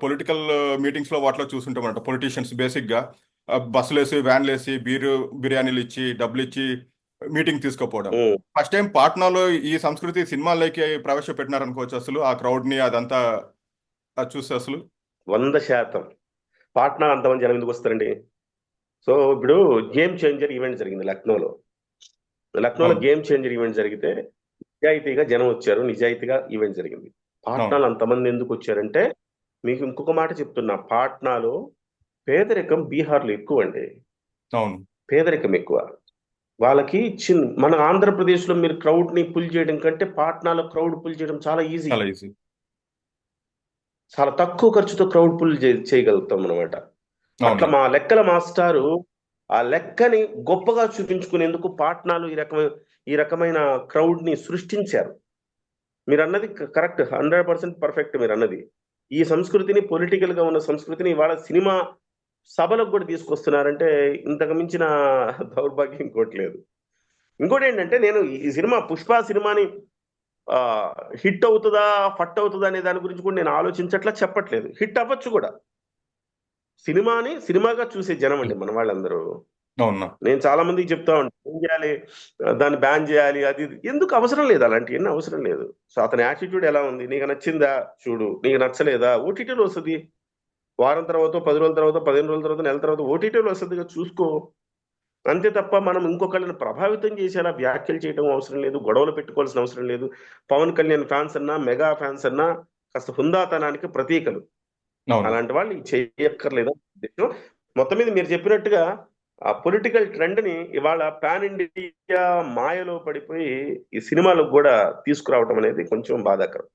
Political మీటింగ్స్లో వాటిలో చూస్తుంటామంట politicians బేసిక్గా ఆ, బస్సులు వేసి వ్యాన్లు వేసి బీరు బిర్యానీలు ఇచ్చి డబ్బులు ఇచ్చి మీటింగ్ తీసుకుపోవడం. ఫస్ట్ టైం పాట్నాలో ఈ సంస్కృతి సినిమాల్లోకి ప్రవేశపెట్టినారు అనుకోవచ్చు అసలు. ఆ క్రౌడ్ని అదంతా అది చూస్తే అసలు. వంద శాతం. పాట్నా అంతమంది జనం ఎందుకు వస్తారండి? సో ఇప్పుడు గేమ్ చేంజర్ ఈవెంట్ జరిగింది లక్నోలో. లక్నోలో. గేమ్ చేంజర్ ఈవెంట్ జరిగితే నిజాయితీగా జనం వచ్చారు. నిజాయితీగా ఈవెంట్ జరిగింది. పాట్నాలో అంతమంది ఎందుకు వచ్చారంటే మీకు ఇంకొక మాట చెప్తున్నా. పాట్నాలో పేదరికం బీహార్లో ఎక్కువ అండి అవును. పేదరికం ఎక్కువ. వాళ్ళకి చిన్న మన ఆంధ్రప్రదేశ్లో మీరు క్రౌడ్ని పుల్ చేయడం కంటే పాట్నాలో క్రౌడ్ పుల్ చేయడం చాలా ఈజీ. చాలా తక్కువ ఖర్చుతో క్రౌడ్ పుల్ చేయగలుగుతాం అనమాట అట్లా మా లెక్కల మాస్టారు ఆ లెక్కని గొప్పగా చూపించుకునేందుకు పాట్నాలు ఈ రకమైన ఈ రకమైన క్రౌడ్ని సృష్టించారు. మీరు అన్నది కరెక్ట్. హండ్రెడ్ పర్సెంట్ పర్ఫెక్ట్ మీరు అన్నది ఈ సంస్కృతిని పొలిటికల్గా ఉన్న సంస్కృతిని ఇవాళ సినిమా సభలకు కూడా తీసుకొస్తున్నారంటే ఇంతకు మించిన దౌర్భాగ్యం ఇంకోటి లేదు. ఇంకోటి ఏంటంటే నేను ఈ సినిమా పుష్ప సినిమాని హిట్ అవుతుందా ఫట్ అవుతుందా అనే దాని గురించి కూడా నేను ఆలోచించట్లా చెప్పట్లేదు. హిట్ అవ్వచ్చు కూడా. సినిమాని సినిమాగా చూసే జనం అండి మన వాళ్ళందరూ. నేను చాలా మందికి చెప్తా ఉంటాను ఏం చేయాలి? దాన్ని బ్యాన్ చేయాలి అది. ఎందుకు అవసరం లేదు? అలాంటి ఎన్ని అవసరం లేదు. సో అతని యాటిట్యూడ్ ఎలా ఉంది? నీకు నచ్చిందా? చూడు. నీకు నచ్చలేదా? ఓటీటీలో వస్తుంది. వారం తర్వాత పది రోజుల తర్వాత పదిహేను రోజుల తర్వాత నెల తర్వాత ఓటీటీలో వస్తుందిగా చూసుకో. అంతే తప్ప మనం ఇంకొకళ్ళని ప్రభావితం చేసేలా వ్యాఖ్యలు చేయడం అవసరం లేదు. గొడవలు పెట్టుకోవాల్సిన అవసరం లేదు. పవన్ కళ్యాణ్ ఫ్యాన్స్ అన్నా మెగా ఫ్యాన్స్ అన్నా కాస్త హుందాతనానికి ప్రతీకలు. అలాంటి వాళ్ళు చేయక్కర్లేదు మొత్తం మీద మీరు చెప్పినట్టుగా ఆ పొలిటికల్ ట్రెండ్ని ఇవాళ పాన్ ఇండియా మాయలో పడిపోయి ఈ సినిమాలకు కూడా తీసుకురావటం అనేది కొంచెం బాధాకరం.